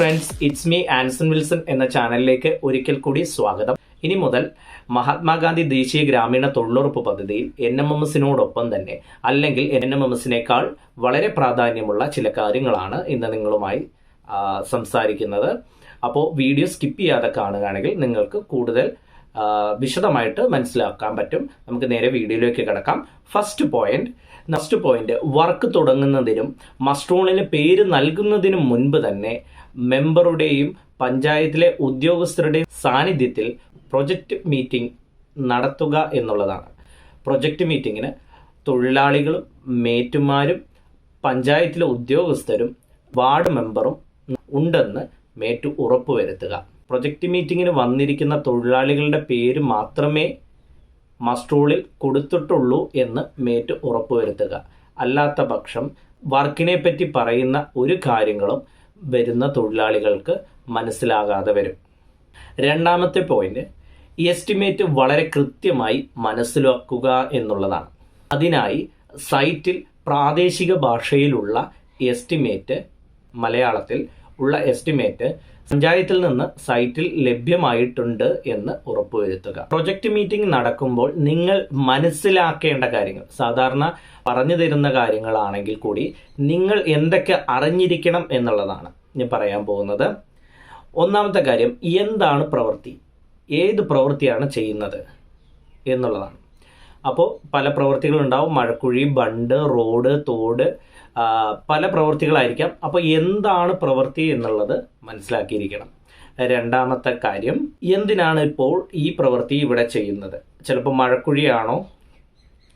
Friends it's me Anson Wilson എന്ന ചാനലിലേക്ക് ഒരിക്കൽ കൂടി സ്വാഗതം. ഇനി മുതൽ മഹാത്മാഗാന്ധി ദേശീയ ഗ്രാമീണ തൊഴിലുറപ്പ് പദ്ധതിയിൽ എൻ എം എം എസിനോടൊപ്പം തന്നെ അല്ലെങ്കിൽ എൻ എം എം എസിനേക്കാൾ വളരെ പ്രാധാന്യമുള്ള ചില കാര്യങ്ങളാണ് ഇന്ന് നിങ്ങളുമായി സംസാരിക്കുന്നത്. അപ്പോൾ വീഡിയോ സ്കിപ്പ് ചെയ്യാതെ കാണുകയാണെങ്കിൽ നിങ്ങൾക്ക് കൂടുതൽ വിശദമായിട്ട് മനസ്സിലാക്കാൻ പറ്റും. നമുക്ക് നേരെ വീഡിയോയിലേക്ക് കിടക്കാം. First point first point work തുടങ്ങുന്നതിനും മസ്ട്രോണിന് പേര് നൽകുന്നതിനും മുൻപ് തന്നെ മെമ്പറുടെയും പഞ്ചായത്തിലെ ഉദ്യോഗസ്ഥരുടെയും സാന്നിധ്യത്തിൽ പ്രൊജക്ട് മീറ്റിംഗ് നടത്തുക എന്നുള്ളതാണ്. പ്രൊജക്ട് മീറ്റിങ്ങിന് തൊഴിലാളികളും മേറ്റുമാരും പഞ്ചായത്തിലെ ഉദ്യോഗസ്ഥരും വാർഡ് മെമ്പറും ഉണ്ടെന്ന് മേറ്റു ഉറപ്പുവരുത്തുക. പ്രൊജക്ട് മീറ്റിങ്ങിന് വന്നിരിക്കുന്ന തൊഴിലാളികളുടെ പേര് മാത്രമേ മസ്ട്രോളിൽ കൊടുത്തിട്ടുള്ളൂ എന്ന് മേറ്റ് ഉറപ്പുവരുത്തുക. അല്ലാത്ത പക്ഷം വർക്കിനെ പറ്റി പറയുന്ന ഒരു കാര്യങ്ങളും വരുന്ന തൊഴിലാളികൾക്ക് മനസ്സിലാകാതെ വരും. രണ്ടാമത്തെ പോയിന്റ് എസ്റ്റിമേറ്റ് വളരെ കൃത്യമായി മനസ്സിലാക്കുക എന്നുള്ളതാണ്. അതിനായി സൈറ്റിൽ പ്രാദേശിക ഭാഷയിലുള്ള എസ്റ്റിമേറ്റ് മലയാളത്തിൽ ഉള്ള എസ്റ്റിമേറ്റ് പഞ്ചായത്തിൽ നിന്ന് സൈറ്റിൽ ലഭ്യമായിട്ടുണ്ട് എന്ന് ഉറപ്പുവരുത്തുക. പ്രൊജക്ട് മീറ്റിംഗ് നടക്കുമ്പോൾ നിങ്ങൾ മനസ്സിലാക്കേണ്ട കാര്യങ്ങൾ സാധാരണ പറഞ്ഞു തരുന്ന കാര്യങ്ങളാണെങ്കിൽ കൂടി നിങ്ങൾ എന്തൊക്കെ അറിഞ്ഞിരിക്കണം എന്നുള്ളതാണ് ഞാൻ പറയാൻ പോകുന്നത്. ഒന്നാമത്തെ കാര്യം എന്താണ് പ്രവൃത്തി? ഏത് പ്രവൃത്തിയാണ് ചെയ്യുന്നത് എന്നുള്ളതാണ്. അപ്പോൾ പല പ്രവൃത്തികളുണ്ടാവും മഴക്കുഴി ബണ്ട് റോഡ് തോട് പല പ്രവൃത്തികളായിരിക്കാം അപ്പോൾ എന്താണ് പ്രവൃത്തി എന്നുള്ളത് മനസ്സിലാക്കിയിരിക്കണം. രണ്ടാമത്തെ കാര്യം എന്തിനാണ് ഇപ്പോൾ ഈ പ്രവൃത്തി ഇവിടെ ചെയ്യുന്നത്? ചിലപ്പോൾ മഴക്കുഴിയാണോ?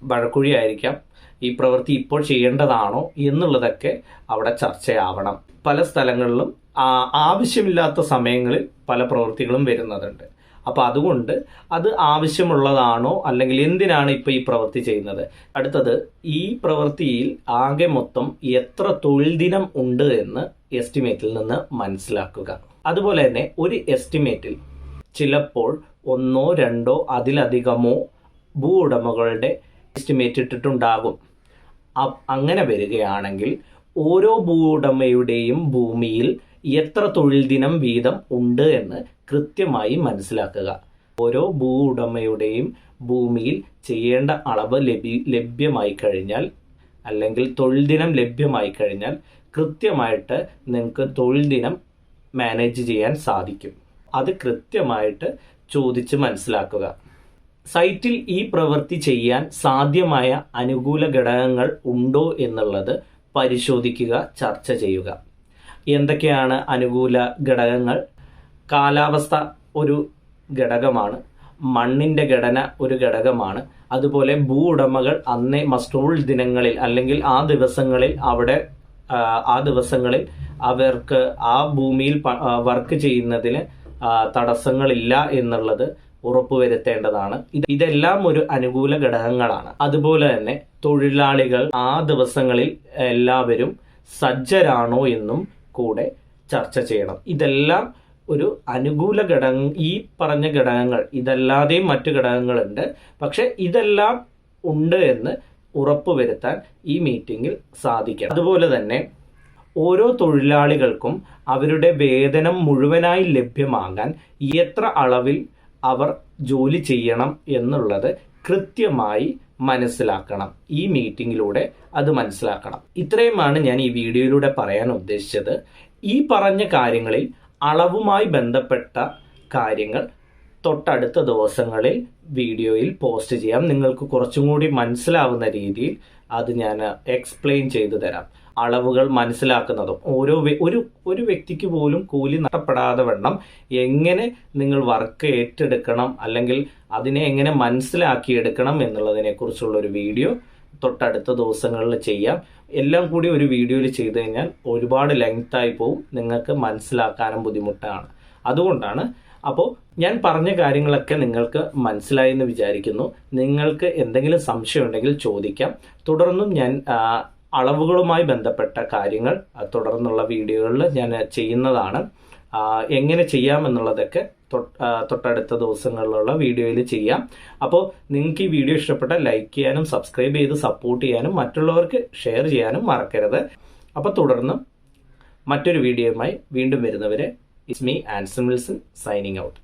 മഴക്കുഴി ആയിരിക്കാം ഈ പ്രവൃത്തി ഇപ്പോൾ ചെയ്യേണ്ടതാണോ എന്നുള്ളതൊക്കെ അവിടെ ചർച്ചയാവണം. പല സ്ഥലങ്ങളിലും ആവശ്യമില്ലാത്ത സമയങ്ങളിൽ പല പ്രവൃത്തികളും വരുന്നതുണ്ട്. അപ്പൊ അതുകൊണ്ട് അത് ആവശ്യമുള്ളതാണോ അല്ലെങ്കിൽ എന്തിനാണ് ഇപ്പോൾ ഈ പ്രവൃത്തി ചെയ്യുന്നത്? അടുത്തത് ഈ പ്രവൃത്തിയിൽ ആകെ മൊത്തം എത്ര തൊഴിൽ ദിനം ഉണ്ട് എന്ന് എസ്റ്റിമേറ്റിൽ നിന്ന് മനസ്സിലാക്കുക. അതുപോലെ തന്നെ ഒരു എസ്റ്റിമേറ്റിൽ ചിലപ്പോൾ ഒന്നോ രണ്ടോ അതിലധികമോ ഭൂ ഉടമകളുടെ എസ്റ്റിമേറ്റ് ഇട്ടിട്ടുണ്ടാകും. അങ്ങനെ വരികയാണെങ്കിൽ ഓരോ ഭൂ ഉടമയുടെയും ഭൂമിയിൽ എത്ര തൊഴിൽ ദിനം വീതം ഉണ്ട് എന്ന് കൃത്യമായി മനസ്സിലാക്കുക. ഓരോ ഭൂ ഉടമയുടെയും ഭൂമിയിൽ ചെയ്യേണ്ട അളവ് ലഭ്യ ലഭ്യമായി കഴിഞ്ഞാൽ അല്ലെങ്കിൽ തൊഴിൽ ദിനം ലഭ്യമായി കഴിഞ്ഞാൽ കൃത്യമായിട്ട് നിങ്ങൾക്ക് തൊഴിൽ ദിനം മാനേജ് ചെയ്യാൻ സാധിക്കും. അത് കൃത്യമായിട്ട് ചോദിച്ച് മനസ്സിലാക്കുക. സൈറ്റിൽ ഈ പ്രവൃത്തി ചെയ്യാൻ സാധ്യമായ അനുകൂല ഘടകങ്ങൾ ഉണ്ടോ എന്നുള്ളത് പരിശോധിക്കുക ചർച്ച ചെയ്യുക. എന്തൊക്കെയാണ് അനുകൂല ഘടകങ്ങൾ? കാലാവസ്ഥ ഒരു ഘടകമാണ്. മണ്ണിന്റെ ഘടന ഒരു ഘടകമാണ്. അതുപോലെ ഭൂ ഉടമകൾ അന്നേ മസ്റ്റൂൾ ദിനങ്ങളിൽ അല്ലെങ്കിൽ ആ ദിവസങ്ങളിൽ അവിടെ ആ, ദിവസങ്ങളിൽ അവർക്ക് ആ ഭൂമിയിൽ വർക്ക് ചെയ്യുന്നതിന് തടസ്സങ്ങളില്ല എന്നുള്ളത് ഉറപ്പുവരുത്തേണ്ടതാണ്. ഇത് ഇതെല്ലാം ഒരു അനുകൂല ഘടകങ്ങളാണ്. അതുപോലെ തന്നെ തൊഴിലാളികൾ ആ ദിവസങ്ങളിൽ എല്ലാവരും സജ്ജരാണോ എന്നും കൂടെ ചർച്ച ചെയ്യണം. ഇതെല്ലാം ഒരു അനുകൂല ഘടക ഈ പറഞ്ഞ ഘടകങ്ങൾ ഇതല്ലാതെയും മറ്റു ഘടകങ്ങളുണ്ട്. പക്ഷെ ഇതെല്ലാം ഉണ്ട് എന്ന് ഉറപ്പുവരുത്താൻ ഈ മീറ്റിംഗിൽ സാധിക്കണം. അതുപോലെ തന്നെ ഓരോ തൊഴിലാളികൾക്കും അവരുടെ വേതനം മുഴുവനായി ലഭ്യമാകാൻ എത്ര അളവിൽ അവർ ജോലി ചെയ്യണം എന്നുള്ളത് കൃത്യമായി മനസ്സിലാക്കണം. ഈ മീറ്റിംഗിലൂടെ അത് മനസ്സിലാക്കണം. ഇത്രയുമാണ് ഞാൻ ഈ വീഡിയോയിലൂടെ പറയാൻ ഉദ്ദേശിച്ചത്. ഈ പറഞ്ഞ കാര്യങ്ങളിൽ അളവുമായി ബന്ധപ്പെട്ട കാര്യങ്ങൾ തൊട്ടടുത്ത ദിവസങ്ങളിൽ വീഡിയോയിൽ പോസ്റ്റ് ചെയ്യാം. നിങ്ങൾക്ക് കുറച്ചും കൂടി മനസ്സിലാവുന്ന രീതിയിൽ അത് ഞാൻ എക്സ്പ്ലെയിൻ ചെയ്തു തരാം. അളവുകൾ മനസ്സിലാക്കുന്നതും. ഓരോ ഒരു ഒരു വ്യക്തിക്ക് പോലും കൂലി നഷ്ടപ്പെടാതെ വണ്ണം എങ്ങനെ നിങ്ങൾ വർക്ക് ഏറ്റെടുക്കണം അല്ലെങ്കിൽ അതിനെ എങ്ങനെ മനസ്സിലാക്കിയെടുക്കണം എന്നുള്ളതിനെ കുറിച്ചുള്ള ഒരു വീഡിയോ തൊട്ടടുത്ത ദിവസങ്ങളിൽ ചെയ്യാം. എല്ലാം കൂടി ഒരു വീഡിയോയിൽ ചെയ്തു കഴിഞ്ഞാൽ ഒരുപാട് ലെങ്ത് ആയി പോവും. നിങ്ങൾക്ക് മനസ്സിലാക്കാനും ബുദ്ധിമുട്ടാണ്. അതുകൊണ്ടാണ് അപ്പോൾ ഞാൻ പറഞ്ഞ കാര്യങ്ങളൊക്കെ നിങ്ങൾക്ക് മനസ്സിലായി എന്ന് വിചാരിക്കുന്നു. നിങ്ങൾക്ക് എന്തെങ്കിലും സംശയം ഉണ്ടെങ്കിൽ ചോദിക്കാം. തുടർന്നും ഞാൻ അളവുകളുമായി ബന്ധപ്പെട്ട കാര്യങ്ങൾ തുടർന്നുള്ള വീഡിയോകളിൽ ഞാൻ ചെയ്യുന്നതാണ്. എങ്ങനെ ചെയ്യാമെന്നുള്ളതൊക്കെ എന്നുള്ളതൊക്കെ തൊട്ടടുത്ത ദിവസങ്ങളിലുള്ള വീഡിയോയിൽ ചെയ്യാം. അപ്പോൾ നിങ്ങൾക്ക് ഈ വീഡിയോ ഇഷ്ടപ്പെട്ട ലൈക്ക് ചെയ്യാനും സബ്സ്ക്രൈബ് ചെയ്ത് സപ്പോർട്ട് ചെയ്യാനും മറ്റുള്ളവർക്ക് ഷെയർ ചെയ്യാനും മറക്കരുത്. അപ്പോൾ തുടർന്ന് മറ്റൊരു വീഡിയോയുമായി വീണ്ടും വരുന്നവരെ it's me Anson Wilson signing out